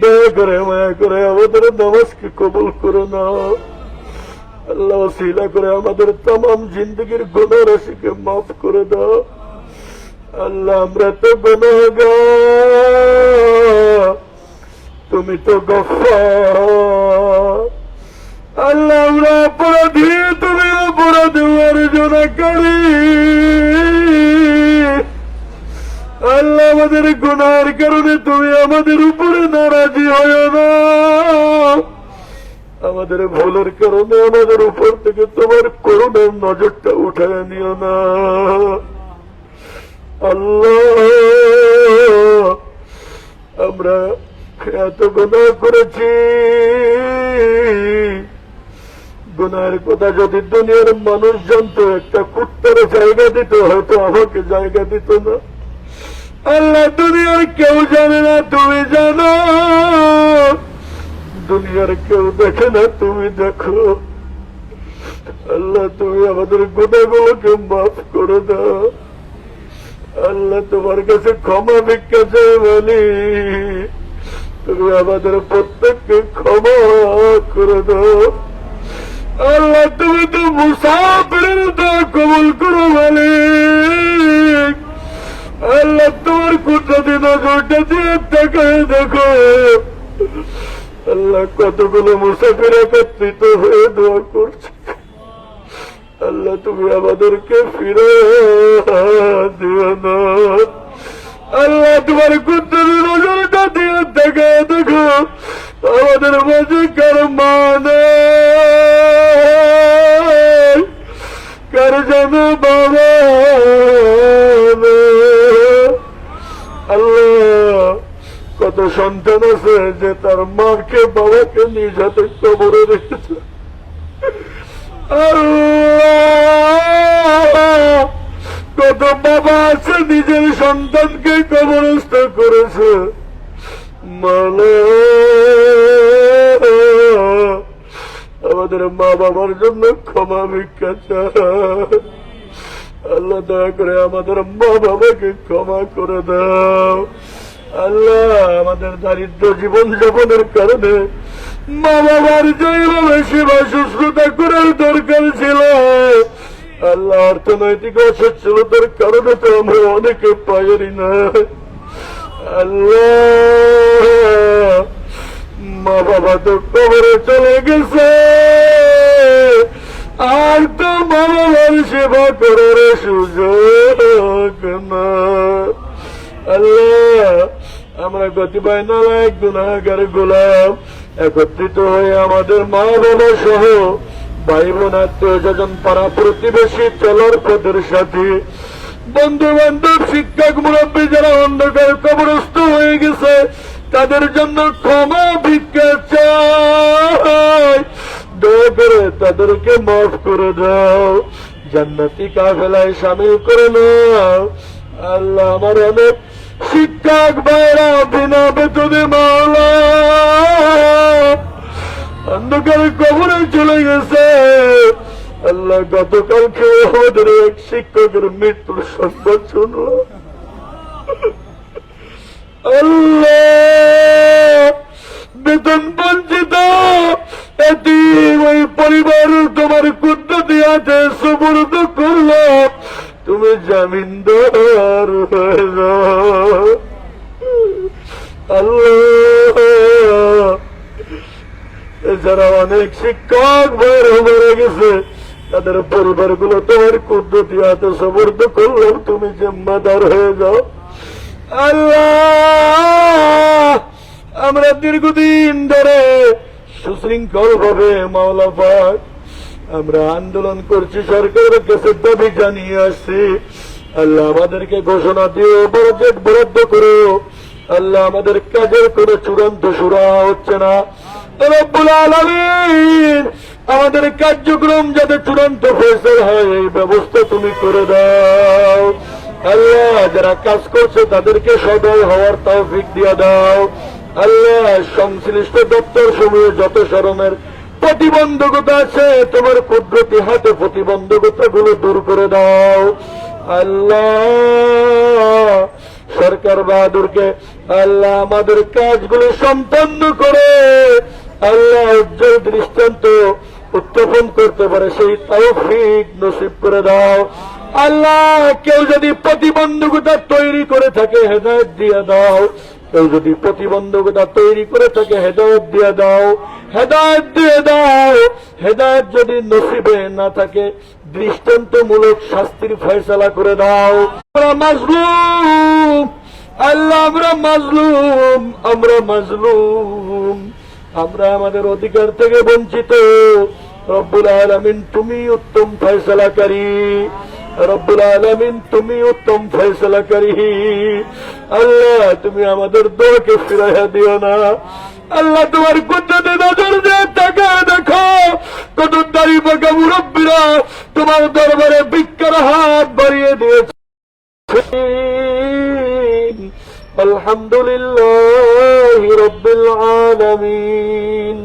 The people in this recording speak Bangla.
দয়া করে, মায়া করে আমাদের নামাজকে কবুল করে না। আল্লাহ শিলা করে আমাদের তাম জিন্দগির গুণা রাশিকে মাফ করে দাও। আল্লাহ, আমরা তো গুণাগার তুমি তো গফার। কারণে তুমি আমাদের উপরে নারাজি হয় না। আমাদের ভুলের কারণে আমাদের উপর থেকে তোমার করুণার নজরটা উঠায় নিও না। আল্লাহ, আমরা এত গুণা করেছি। গুনার কথা যদি দুনিয়ার মানুষ জানতো, একটা কুত্তার জায়গা দিত, হয়তো আমাকে জায়গা দিত না। আল্লাহ, দুনিয়ার কেউ জানে না তুমি জানো। দুনিয়ার কেউ দেখে না তুমি দেখো। আল্লাহ, তুমি আমাদের গুণাগুলোকে মাফ করে দাও। আল্লাহ, তোমার কাছে ক্ষমা ভিক্ষা চাই বলি। তুমি আমাদের প্রত্যেককে ক্ষমা করে দাও। আল্লাহ, তুমি তো মুসাফিরের দোয়া কবুল করো মালিক আল্লাহ কুদরতি নজরটা দিয়ে তাকায় দেখো। আল্লাহ কতগুলো মুসাফির একত্রিত হয়ে দোয়া করছে। আল্লাহ তুমি আমাদেরকে ফিরে দিও না। আল্লাহ তোমার কুদরতি নজরটা দিয়ে তাকায় দেখো। আমাদের মাঝে কার মানে কার জানো বাবা কত সন্তান আছে যে তার মাকে, বাবাকে নিজ হাতে কবরে রেখেছে কত বাবা আছে, নিজের সন্তানকে কবরস্থ করেছে। মালা! আমাদের মা বাবার জন্য ক্ষমা ভিক্ষা আল্লাহ দয়া করে আমাদের মা বাবাকে ক্ষমা করে দাও। আল্লাহ, আমাদের দারিদ্র জীবন যাপনের কারণে মা বাবার যেভাবে সেবা শুশ্রূষা করার দরকার ছিল, আল্লাহ অর্থনৈতিক অসচ্ছলতার কারণে তো আমরা অনেকে পাইনি না। আল্লাহ মা বাবা তো কবরে চলে গেছে। আর তো মা বাবার সেবা করার সুযোগ না। আল্লাহ আমরা গতিবায় নালায় গুণাগার গোলাম একত্রিত হয়ে আমাদের মা বাবা সহ ভাই বোন আত্মীয় পাড়া প্রতিবেশী চলার পথের সাথে বন্ধু বান্ধব শিক্ষক মুরব্বী যারা অন্ধকার কবরস্থ হয়ে গেছে। তাদের জন্য ক্ষমা ভিক্ষা চাই। দয়া করে তাদেরকে মাফ করে দাও জান্নাতি কাফেলায় সামিল করে নাও আল্লাহ আমার অনেক শিক্ষক ভাইরা, বিনা বেতনে মাওলা। অন্ধকারে কবরে চলে গেছে। আল্লাহ গতকালকে আমাদের এক শিক্ষকের মৃত্যুর সংবাদ শুনল। আল্লাহ, বেতন বঞ্চিত। এটি ওই পরিবার তোমার কুদ্দতি আছে সুবর্দ করল। তুমি জামিনদার হয়ে আল্লাহ। এছাড়া অনেক শিক্ষক ভাইয়ের মরে গেছে, তাদের পরিবারগুলো তোমার কুদ্দতি হাতে সমর্থ করলাম তুমি জিম্মাদার হয়ে যাও। আল্লাহ, আমরা দীর্ঘদিন ধরে সুশৃঙ্খল ভাবে মাওলা পাক, আমরা আন্দোলন করছি, সরকারের কাছে দাবি জানিয়ে আসছি। আল্লাহ আমাদেরকে ঘোষণা দিয়ে বরাদ্দ করো আল্লাহ আমাদের কাজের কোনো চূড়ান্ত সুরা হচ্ছে না। আমাদের কার্যক্রম যাতে চূড়ান্ত ফেসল হয়, এই ব্যবস্থা তুমি করে দাও। আল্লাহ, যারা কাজ করছে তাদেরকে সদয় হওয়ার তৌফিক দিয়ে দাও। আল্লাহ, সংশ্লিষ্ট দপ্তর সমূহ যত ধরনের প্রতিবন্ধকতা আছে, তোমার কুদরতি হাতে প্রতিবন্ধকতা গুলো দূর করে দাও। আল্লাহ সরকার বাহাদুরকে, আল্লাহ আমাদের কাজগুলো সম্পন্ন করে। আল্লাহ উজ্জ্বল দৃষ্টান্ত উত্থাপন করতে পারে, সেই তৌফিক নসিব করে দাও। আল্লাহ কেউ যদি প্রতিবন্ধকতা তৈরি করে থাকে, হেদায়ত দিয়ে দাও। কেউ যদি প্রতিবন্ধকতা তৈরি করে থাকে, হেদায়ত দিয়ে দাও, হেদায়ত দিয়ে দাও। হেদায়ত যদি নসিবে না থাকে, দৃষ্টান্তমূলক শাস্তির ফয়সালা করে দাও। আমরা মাজলুম, আল্লাহ আমরা মাজলুম আমরা মাজলুম। আমরা আমাদের অধিকার থেকে বঞ্চিত। রব্বুল আলমিন তুমি উত্তম ফয়সলাকারী। রব্বুল আলমিন তুমি উত্তম ফয়সলাকারী আল্লাহ তুমি আমাদের দোয়াকে ফিরাইয়া দিও না আল্লাহ তোমার কুদরতে নজর দিয়ে টাকা দেখো কত দাড়ি পাকা মুরব্বীরা তোমার দরবারে ভিক্ষার হাত বাড়িয়ে দিয়েছে الحمد لله رب العالمين